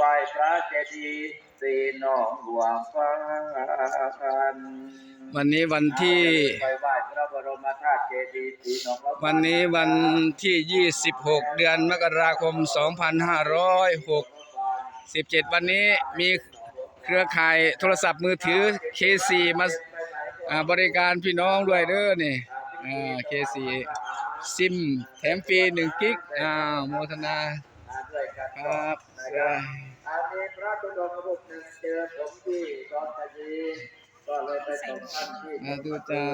ไหว้พระเจดีย์สีหนองหลวงฟ้าวันนี้วันที่ ไปไหว้พระบรมธาตุเจดีย์สีหนองหลวงฟ้าวันนี้วันที่ 26 เดือนมกราคม 2567 วันนี้มีเครือข่ายโทรศัพท์มือถือ K4 มาอ่าบริการพี่น้องด้วยเด้อนี่อ่า K4 ซิม แถมฟรี1กิกอ่าโมทนาด้วยกันครับ อันนี้พระตุดงค์รูปหนึ่งเจอผมที่ดอนตะยีก็เลยไปส่งท่านที่มาดูจ้า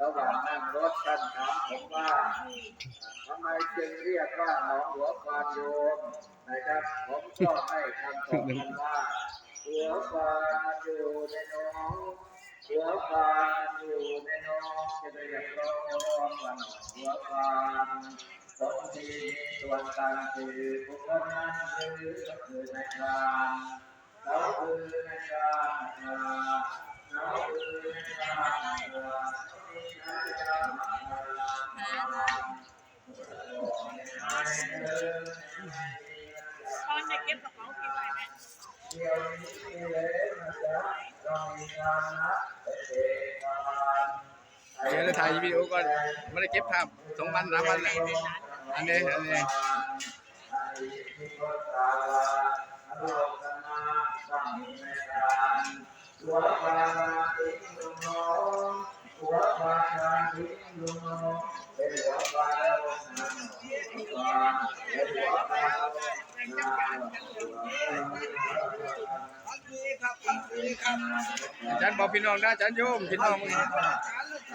ระหว่างนั่งรถท่านถามผมว่าทำไมจึงเรียกว่าหนองหัวควานโยมนะครับ ผมก็ให้คำตอบว่าหัวควานอยู่ในหนองหัวควานอยู่ในหนองจะได้เรียกร้องว่าหัวควาน สมทีส่วนต่างคือบุคคลนั้นคือก็คือในการเขาคือในการเขาคือในการตอนจะเก็บกระเป๋ากี่ใบไหมเดี๋ยวจะถ่ายวิดีโอก่อนไม่ได้เก็บภาพ เดี๋ยวถ่ายวิดีโอก็ไม่ได้เก็บภาพสองวันสามวันและอันนี้อันนี้อาจารย์บอกพี่น้องนะอาจารย์โยมพี่น้องมึง เ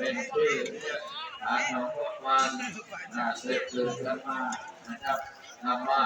ป็นที่ฐานของพวกมันนะเสร็จลืมแล้วมานะครับคำว่า